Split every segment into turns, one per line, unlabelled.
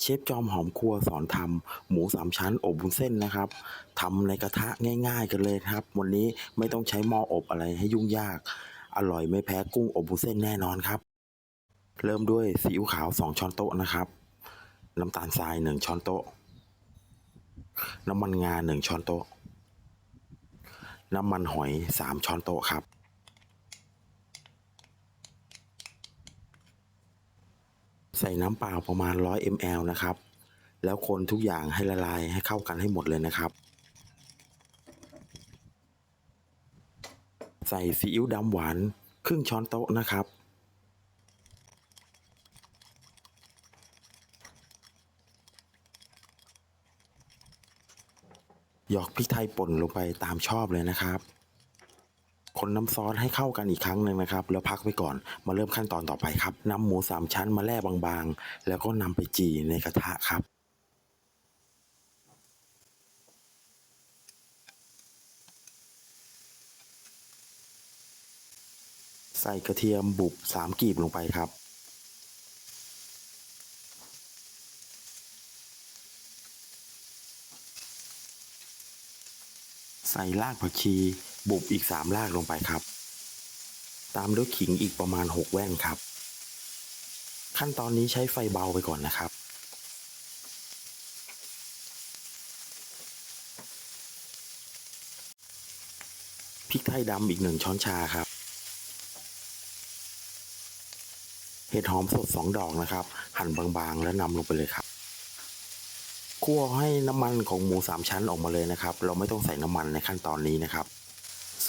เชฟจอมหอมครัวสอนทำหมูสามชั้นอบวุ้นเส้นนะครับทำในกระทะง่ายๆกันเลยครับ วันนี้ไม่ต้องใช้หม้ออบอะไรให้ยุ่งยาก อร่อยไม่แพ้กุ้งอบวุ้นเส้นแน่นอนครับ เริ่มด้วยซีอิ๊วขาว 2 ช้อนโต๊ะนะครับ น้ำตาลทราย 1 ช้อนโต๊ะ น้ำมันงา 1 ช้อนโต๊ะ น้ำมันหอย 3 ช้อนโต๊ะครับ ใส่น้ำเปล่าประมาณ 100 ml นะครับ แล้วคนทุกอย่างให้ละลายให้เข้ากันให้หมดเลยนะครับ ใส่ซีอิ๊วดำหวานครึ่งช้อนโต๊ะนะครับ หยอกพริกไทยป่นลงไปตามชอบเลยนะครับ คนน้ำซอสให้เข้ากันอีกครั้งหนึ่งนะครับ แล้วพักไว้ก่อนมาเริ่มขั้นตอนต่อไปครับนำหมูสามชั้นมาแล่บางๆ แล้วก็นำไปจีในกระทะครับใส่กระเทียมบุบสามกีบลงไปครับ ใส่รากผักชี บุบอีกสามรากลงไปครับ ตามด้วยขิงอีกประมาณ6แว่นครับ ขั้นตอนนี้ใช้ไฟเบาไปก่อนนะครับ พริกไทยดำอีกหนึ่งช้อนชาครับ เห็ดหอมสดสองดอกนะครับ หั่นบางๆแล้วนำลงไปเลยครับคั่วให้น้ำมันของหมูสามชั้นออกมาเลยนะครับ เราไม่ต้องใส่น้ำมันในขั้นตอนนี้นะครับ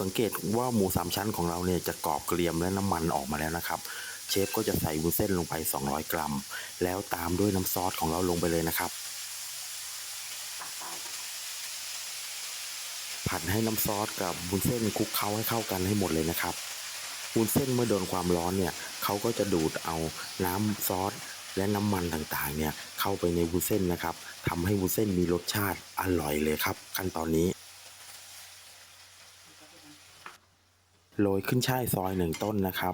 สังเกตว่าหมูสามชั้นของเราเนี่ยจะกรอบเกรียมและน้ำมันออกมาแล้วนะครับ เชฟก็จะใส่วุ้นเส้นลงไป 200 กรัม แล้วตามด้วยน้ำซอสของเราลงไปเลยนะครับ ผัดให้น้ำซอสกับวุ้นเส้นคลุกเคล้าให้เข้ากันให้หมดเลยนะครับวุ้นเส้นเมื่อโดนความร้อนเนี่ยเขาก็จะดูดเอาน้ำซอสและน้ำมันต่างๆเนี่ยเข้าไปในวุ้นเส้นนะครับทำให้วุ้นเส้นมีรสชาติอร่อยเลยครับ ขั้นตอนนี้ โรยขึ้นช่ายซอยหนึ่งต้นนะครับ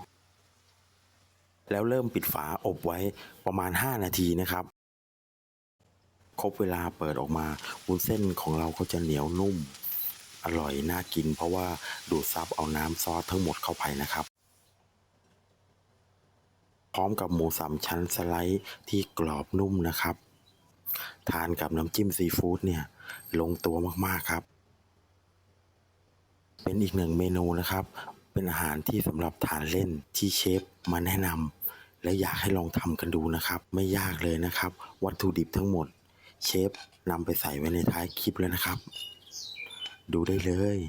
แล้วเริ่มปิดฝาอบไว้ประมาณ 5 นาทีนะครับ ครบเวลาเปิดออกมาวุ้นเส้นของเราก็จะเหนียวนุ่ม อร่อยน่ากิน เพราะว่าดูดซับเอาน้ำซอสทั้งหมดเข้าไปนะครับ พร้อมกับหมูสามชั้นสไลด์ที่กรอบนุ่มนะครับ ทานกับน้ำจิ้มซีฟู้ดเนี่ยลงตัวมากๆครับเป็นอีกหนึ่งเมนูนะครับ เป็นอาหารที่สำหรับทานเล่นที่เชฟมาแนะนำและอยากให้ลองทำกันดูนะครับ ไม่ยากเลยนะครับ วัตถุดิบทั้งหมด เชฟนำไปใส่ไว้ในท้ายคลิปแล้วนะครับ ดูได้เลย